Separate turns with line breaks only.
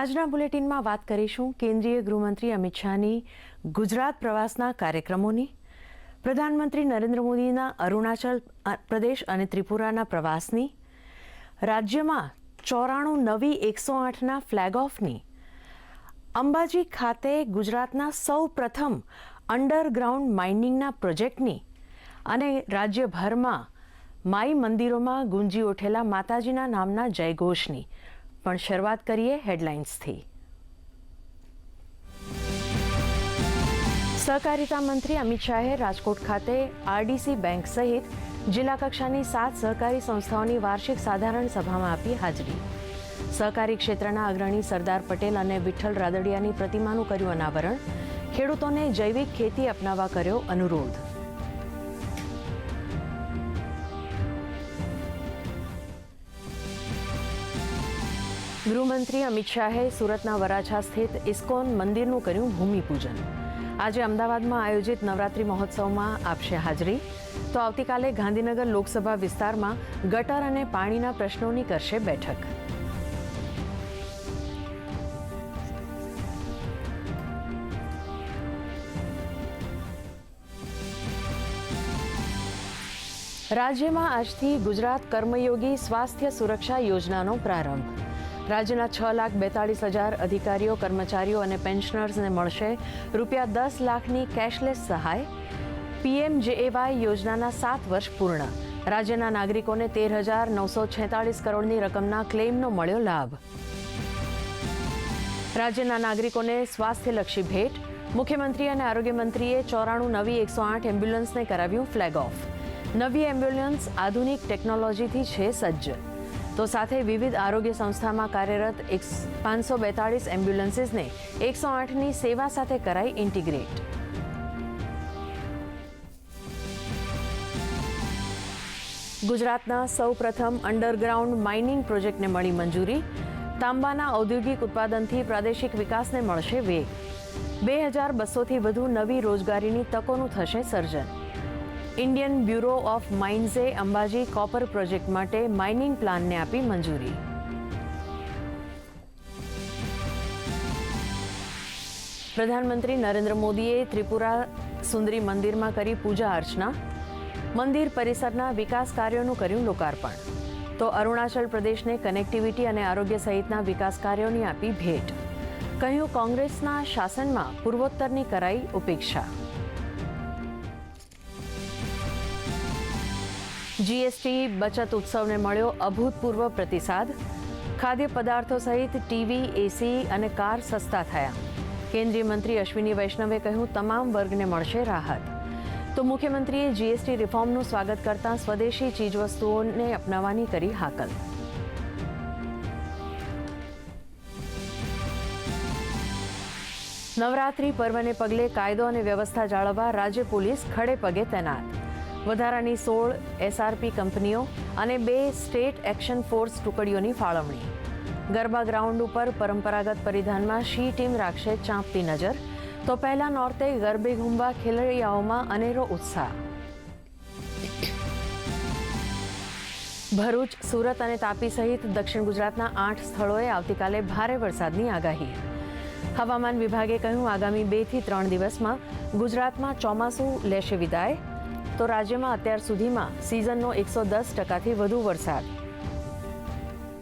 આજના બુલેટિનમાં વાત કરીશું કેન્દ્રીય ગૃહમંત્રી અમિત શાહની ગુજરાત પ્રવાસના કાર્યક્રમોની. પ્રધાનમંત્રી નરેન્દ્ર મોદીના અરુણાચલ પ્રદેશ અને ત્રિપુરાના પ્રવાસની. રાજ્યમાં ચોરાણું નવી એકસો આઠના ફ્લેગ ઓફની અંબાજી ખાતે ગુજરાતના સૌ પ્રથમ અંડરગ્રાઉન્ડ માઇનિંગના પ્રોજેક્ટની અને રાજ્યભરમાં માઈ મંદિરોમાં ગુંજી ઉઠેલા માતાજીના નામના જયઘોષની. પણ શરૂઆત કરીએ હેડલાઇન્સથી. સહકારિતા મંત્રી અમિત શાહે રાજકોટ ખાતે આરડીસી બેંક સહિત જિલ્લા કક્ષાની સાત સહકારી સંસ્થાઓની વાર્ષિક સાધારણ સભામાં આપી હાજરી. સહકારી ક્ષેત્રના અગ્રણી સરદાર પટેલ અને વિઠ્ઠલ રાદડિયાની પ્રતિમાનું કર્યું અનાવરણ. ખેડૂતોને જૈવિક ખેતી અપનાવવા કર્યો અનુરોધ. ગૃહમંત્રી અમિત શાહે સુરતના વરાછા સ્થિત ઇસ્કોન મંદિરનું કર્યું ભૂમિપૂજન. આજે અમદાવાદમાં આયોજિત નવરાત્રિ મહોત્સવમાં આપશે હાજરી. તો આવતીકાલે ગાંધીનગર લોકસભા વિસ્તારમાં ગટર અને પાણીના પ્રશ્નોની કરશે બેઠક. રાજ્યમાં આજથી ગુજરાત કર્મયોગી સ્વાસ્થ્ય સુરક્ષા યોજનાનો પ્રારંભ. રાજ્યના છ લાખ બેતાળીસ હજાર અધિકારીઓ, કર્મચારીઓ અને પેન્શનર્સને મળશે. રૂપિયા દસ લાખની કેશલેસ સહાય. પીએમજેએવાય યોજનાના સાત વર્ષ પૂર્ણ. રાજ્યના નાગરિકોને તેર હજાર નવસો છેતાળીસ કરોડની રકમના ક્લેમનો મળ્યો લાભ. રાજ્યના નાગરિકોને સ્વાસ્થ્યલક્ષી ભેટ. મુખ્યમંત્રી અને આરોગ્ય મંત્રીએ ચોરાણું નવી એકસો આઠ એમ્બ્યુલન્સને કરાવ્યું ફ્લેગ ઓફ. નવી એમ્બ્યુલન્સ આધુનિક ટેકનોલોજીથી છે સજ્જ. તો સાથે વિવિધ આરોગ્ય સંસ્થામાં કાર્યરત એક પાંચસો બેતાળીસ એમ્બ્યુલન્સીસને એકસો આઠની સેવા સાથે કરાઈ ઇન્ટિગ્રેટ. ગુજરાતના સૌ પ્રથમ અંડરગ્રાઉન્ડ માઇનિંગ પ્રોજેક્ટને મળી મંજૂરી. તાંબાના ઔદ્યોગિક ઉત્પાદનથી પ્રાદેશિક વિકાસને મળશે વેગ. બે હજાર બસોથી વધુ નવી રોજગારીની તકોનું થશે સર્જન. ઇન્ડિયન બ્યુરો ઓફ માઇન્સે અંબાજી કોપર પ્રોજેક્ટ માટે માઇનિંગ પ્લાનને આપી મંજૂરી. પ્રધાનમંત્રી નરેન્દ્ર મોદીએ ત્રિપુરા સુંદરી મંદિરમાં કરી પૂજા અર્ચના. મંદિર પરિસરના વિકાસ કાર્યોનું કર્યું લોકાર્પણ. તો અરુણાચલ પ્રદેશને કનેક્ટિવિટી અને આરોગ્ય સહિતના વિકાસ કાર્યોની આપી ભેટ. કહ્યું, કોંગ્રેસના શાસનમાં પૂર્વોત્તરની કરાઈ ઉપેક્ષા. જીએસટી બચત ઉત્સવને મળ્યો અભૂતપૂર્વ પ્રતિસાદ. ખાદ્ય પદાર્થો સહિત ટીવી, એસી અને કાર સસ્તા થયા. કેન્દ્રીય મંત્રી અશ્વિની વૈષ્ણવે કહ્યું, તમામ વર્ગને મળશે રાહત. તો મુખ્યમંત્રીએ જીએસટી રિફોર્મનું સ્વાગત કરતા સ્વદેશી ચીજવસ્તુઓને અપનાવવાની કરી હાકલ. નવરાત્રી પર્વને પગલે કાયદો અને વ્યવસ્થા જાળવવા રાજ્ય પોલીસ ખડે પગે તૈનાત. વધારાની સોળ એસઆરપી કંપનીઓ અને બે સ્ટેટ એક્શન ફોર્સ ટુકડીઓની ફાળવણી. ગરબા ગ્રાઉન્ડ ઉપર પરંપરાગત પરિધાનમાં શી ટીમ રાખશે ચાંપતી નજર? તો પહેલા નોર્તે ગરબે ઘૂમવા ખેલૈયાઓમાં અનેરો ઉત્સાહ. ભરૂચ, સુરત અને તાપી સહિત દક્ષિણ ગુજરાતના આઠ સ્થળોએ આવતીકાલે ભારે વરસાદની આગાહી. હવામાન વિભાગે કહ્યું, આગામી બેથી ત્રણ દિવસમાં ગુજરાતમાં ચોમાસું લેશે વિદાય. તો રાજ્યમાં અત્યાર સુધીમાં સિઝનનો એકસો દસ ટકાથી વધુ વરસાદ.